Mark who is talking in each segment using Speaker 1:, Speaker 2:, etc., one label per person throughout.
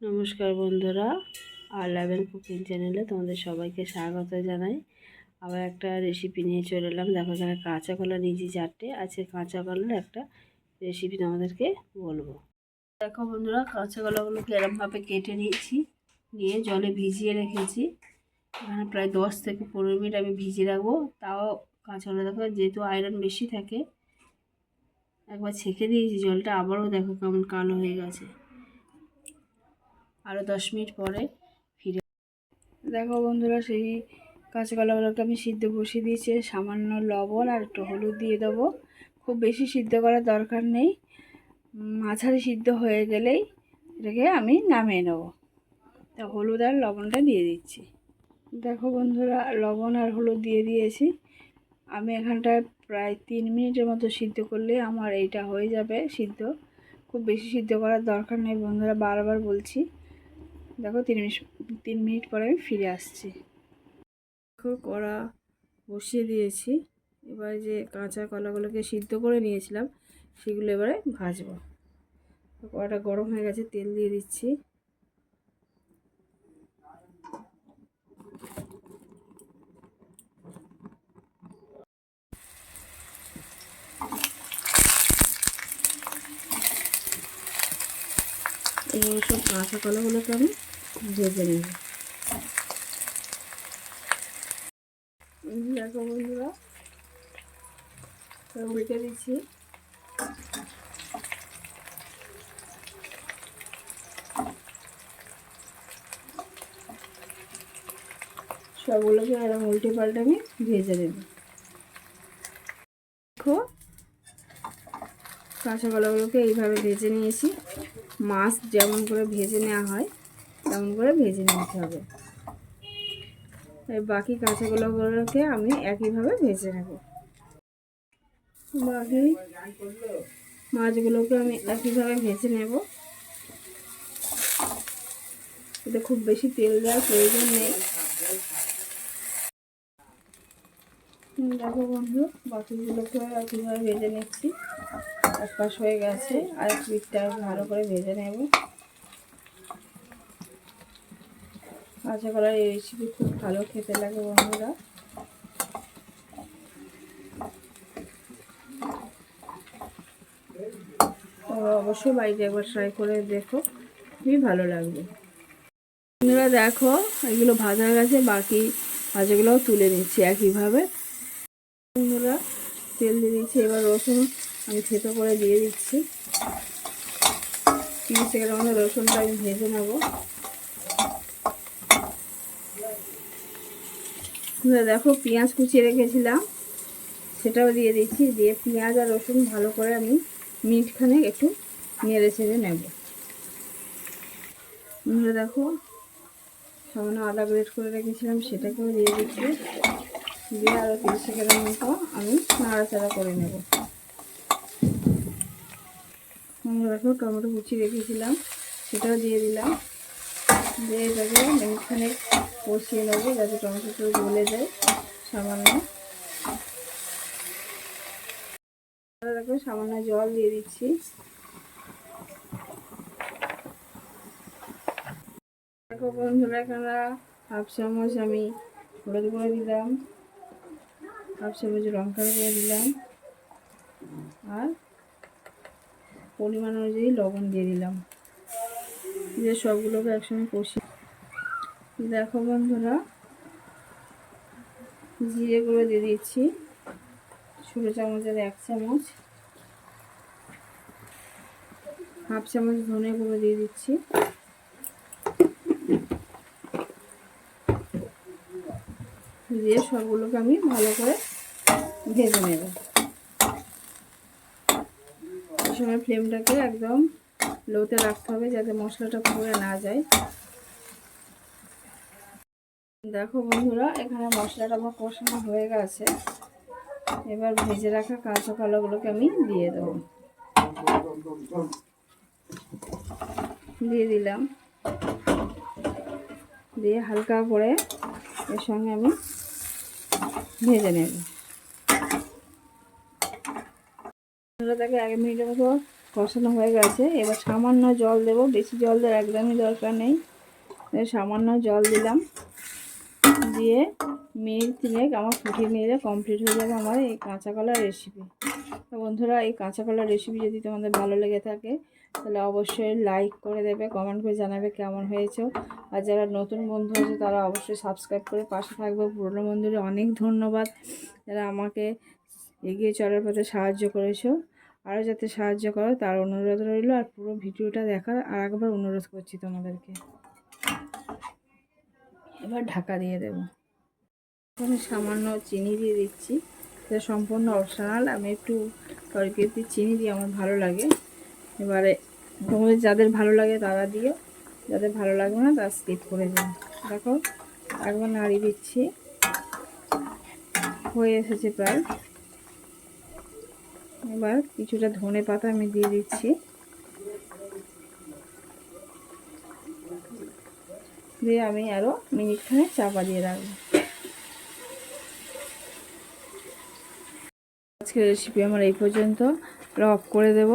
Speaker 1: নমস্কার বন্ধুরা আর লেভেন কুকিং চ্যানেলে তোমাদের সবাইকে স্বাগত জানাই। আবার একটা রেসিপি নিয়ে চলে এলাম। দেখো এখানে কাঁচা কলা নিয়েছি চারটে। আছে কাঁচা কলার একটা রেসিপি তোমাদেরকে বলব। দেখো বন্ধুরা, কাঁচা কলাগুলোকে এরমভাবে কেটে নিয়েছি, নিয়ে জলে ভিজিয়ে রেখেছি। এখানে প্রায় দশ থেকে পনেরো মিনিট আমি ভিজিয়ে রাখব। তাও কাঁচা কলা দেখো, যেহেতু আয়রন বেশি থাকে, একবার ছেঁকে দিয়েছি জলটা, আবারও দেখো কেমন কালো হয়ে গেছে। আরও দশ মিনিট পরে ফিরে দেখো বন্ধুরা, সেই কাঁচকলাগুলোকে আমি সিদ্ধ বসিয়ে দিয়েছি। সামান্য লবণ আর একটু হলুদ দিয়ে দেবো। খুব বেশি সিদ্ধ করার দরকার নেই। মাঝারি সিদ্ধ হয়ে গেলেই এটাকে আমি নামিয়ে নেব। তা হলুদ আর লবণটা দিয়ে দিচ্ছি। দেখো বন্ধুরা, লবণ আর হলুদ দিয়ে দিয়েছি। আমি এখানটায় প্রায় তিন মিনিটের মতো সিদ্ধ করলে আমার এইটা হয়ে যাবে সিদ্ধ। খুব বেশি সিদ্ধ করার দরকার নেই বন্ধুরা, বারবার বলছি। দেখো, তিন মিনিট তিন মিনিট পরে আমি ফিরে আসছি। দেখো, কড়া বসিয়ে দিয়েছি। এবার যে কাঁচা কলাগুলোকে সিদ্ধ করে নিয়েছিলাম, সেগুলো এবারে ভাজবো। কড়াটা গরম হয়ে গেছে, তেল দিয়ে দিচ্ছি। এই সব কাঁচা কলাগুলোকে আমি ভেজে নেব। দেখো বন্ধুরা উল্টে দিচ্ছি। সবগুলোকে এরকম উল্টে পাল্টে আমি ভেজে নেব। দেখো, কাঁচা কলাগুলোকে এইভাবে ভেজে নিয়েছি। মাছ যেমন করে ভেজে নেওয়া হয় তেমন করে ভেজে নিতে হবে। বাকি কাঁচাগুলোগুলোকে আমি একইভাবে ভেজে নেব। বাকি মাছগুলোকে আমি একইভাবে ভেজে নেব। এটা খুব বেশি তেল দেওয়ার প্রয়োজন নেই। দেখো বন্ধু, বাকিগুলোকে একইভাবে ভেজে নিচ্ছি। এক পাশ হয়ে গেছে, আর পিঠটা ভালো করে ভেজে নেব। কাঁচা কলার এই রেসিপি খুব ভালো খেতে লাগে বন্ধুরা। অবশ্যই বাড়িতে একবার ট্রাই করে দেখো, খুবই ভালো লাগবে। বন্ধুরা দেখো, এগুলো ভাজা গেছে, বাকি ভাজাগুলোও তুলে নিচ্ছি একইভাবে। বন্ধুরা, তেল দিয়ে দিচ্ছি, এবার রসুন আমি থেতো করে দিয়ে দিচ্ছি। তিরিশ সেকেন্ডের মধ্যে রসুনটা আমি ভেজে নেব। দেখো, পেঁয়াজ কুচিয়ে রেখেছিলাম। সেটাও দিয়ে দিচ্ছি। দিয়ে পেঁয়াজ আর রসুন ভালো করে আমি মিটখানে একটু নেড়ে ছেড়ে নেব। দেখো, সামান্য আদা গ্রেট করে রেখেছিলাম, সেটাকেও দিয়ে দিচ্ছি। দিয়ে আরও তিরিশ সেকেন্ডের মতো আমি নাড়াচাড়া করে নেব। দেখো, টমেটো কুচি রেখেছিলাম, সেটাও দিয়ে দিলাম। দিয়ে এটাকে মিনিটখানে কষিয়ে নেব যাতে টমেটোটা গলে যায়, সামান্য। সামান্য জল দিয়ে দিচ্ছি। বন্ধুরা, এখানে হাফ চামচ আমি হলুদ করে দিলাম, হাফ চামচ লঙ্কা করে দিলাম, আর পরিমাণ অনুযায়ী লবণ দিয়ে দিলাম। দিয়ে সবগুলোকে একসঙ্গে কষি দেখো বন্ধুরা জিরে গুঁড়ো দিয়ে দিচ্ছি, ছোটো চামচের এক চামচ, হাফ চামচ ধনে গুঁড়ো দিয়ে দিচ্ছি। দিয়ে সবগুলোকে আমি ভালো করে ভেজে নেব। সময় ফ্লেমটাকে একদম লোতে রাখতে হবে যাতে মশলাটা পুড়ে না যায়। দেখো বন্ধুরা, এখানে মশলাটা আমার কষানো হয়ে গেছে। এবার ভেজে রাখা কাঁচা কলাগুলোকে আমি দিয়ে দেবো। দিয়ে দিলাম। দিয়ে হালকা করে এর সঙ্গে আমি ভেজে নেব। তাকে এক মিনিটের মতো কষানো হয়ে গেছে। এবার সামান্য জল দেব। বেশি জল দেওয়ার একদমই দরকার নেই। সামান্য জল দিলাম। দিয়ে মিনিট তিনেক আমার ফুটিয়ে নিলে কমপ্লিট হয়ে যাবে আমার এই কাঁচা কলার রেসিপি তো বন্ধুরা, এই কাঁচা কলার রেসিপি যদি তোমাদের ভালো লেগে থাকে, তাহলে অবশ্যই লাইক করে দেবে কমেন্ট করে জানাবে কেমন হয়েছে। আর যারা নতুন বন্ধু আছে, তারা অবশ্যই সাবস্ক্রাইব করে পাশে থাকবে। পুরনো বন্ধুদের অনেক ধন্যবাদ যারা আমাকে এগিয়ে চলার পথে সাহায্য করেছ। আরও যাতে সাহায্য করো, তার অনুরোধ রইল। আর পুরো ভিডিওটা দেখার আর একবার অনুরোধ করছি তোমাদেরকে। এবার ঢাকা দিয়ে দেবো। এখানে সামান্য চিনি দিয়ে দিচ্ছি। এটা সম্পূর্ণ অপশনাল আমি একটু তরকারিতে চিনি দিয়ে আমার ভালো লাগে। এবারে তোমাদের যাদের ভালো লাগে তারা দিও। যাদের ভালো লাগবে না তারা স্কিপ করে যাও দেখো একবার নাড়ি দিচ্ছি। হয়ে এসেছে প্রায়। এবার কিছুটা ধনে পাতা আমি দিয়ে দিচ্ছি। দিয়ে আমি আরও মিনিটখানে চাপা দিয়ে রাখব। আজকের রেসিপি আমার এই পর্যন্ত। অফ করে দেব।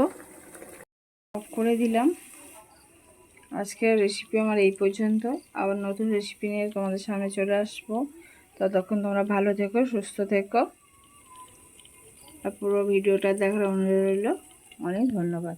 Speaker 1: অফ করে দিলাম। আজকের রেসিপি আমার এই পর্যন্ত। আবার নতুন রেসিপি নিয়ে তোমাদের সামনে চলে আসব। ততক্ষণ তোমরা ভালো থেকো, সুস্থ থেকো। আর পুরো ভিডিওটা দেখার অনুরোধ রইল। অনেক ধন্যবাদ।